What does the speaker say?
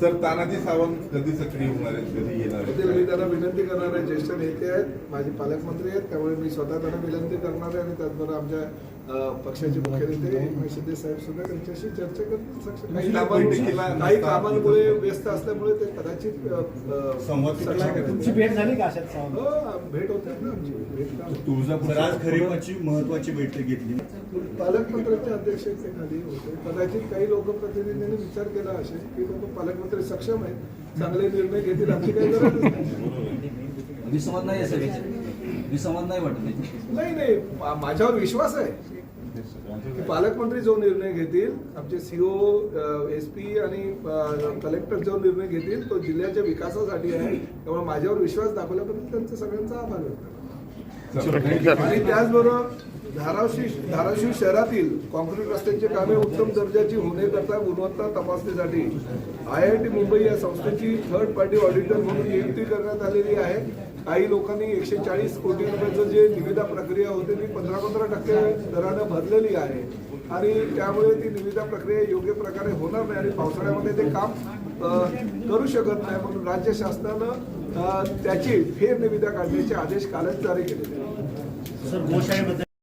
Sir Tanaji Sawant कधी सक्रिय होणार आहेत? कधी येणार मी त्यांना विनंती करणार आहे. ज्येष्ठ नेते आहेत माझे पालकमंत्री आहेत त्यामुळे मी स्वतः त्यांना विनंती करणार आहे आणि त्याचबरोबर आमच्या पक्षाचे मुख्य नेते शिंदे साहेब सुद्धा त्यांच्याशी चर्चा करतील सक्षम- काही कामांमुळे व्यस्त असल्यामुळे ते कदाचित. तुमची भेट झाली का हो भेट होते ना आमची. भेट तुळजापूर आज खरीपाची महत्वाची बैठक घेतली. पालकमंत्र्यांच्या अध्यक्षतेखाली होते. कदाचित काही लोकप्रतिनिधींनी विचार केला असेल की लोक पालकमंत्री सक्षम आहेत चांगले निर्णय घेतील आमची काही गरज नाही. विसंवाद नाही विसंवाद नाही वाटत. नाही नाही. माझ्यावर विश्वास आहे. की पालकमंत्री जो निर्णय घेतील आमचे सीओ एस पी आणि कलेक्टर जो निर्णय घेतील तो जिल्ह्याच्या विकासासाठी आहे. त्यामुळे माझ्यावर विश्वास दाखवल्याबद्दल त्यांचा सगळ्यांचा आभार व्यक्त. आणि त्याचबरोबर धाराशिव धाराशिव शहरातील कॉन्क्रीट रस्त्यांची कामे उत्तम दर्जाची होण्याकरता गुणवत्ता तपासणीसाठी आय आय टी मुंबई या संस्थेची थर्ड पार्टी ऑडिटर म्हणून नियुक्ती करण्यात आलेली आहे. काही लोकांनी एकशे चाळीस कोटी रुपयाचं जे निविदा प्रक्रिया होते ती पंधरा पंधरा टक्के दरानं भरलेली आहे. आणि त्यामुळे ती निविदा प्रक्रिया योग्य प्रकारे होणार नाही आणि पावसाळ्यामध्ये ते काम करू शकत नाही. म्हणून राज्य शासनानं त्याची फेर निविदा काढण्याचे आदेश कालच जारी केलेले आहेत. सर गोशाळेबद्दल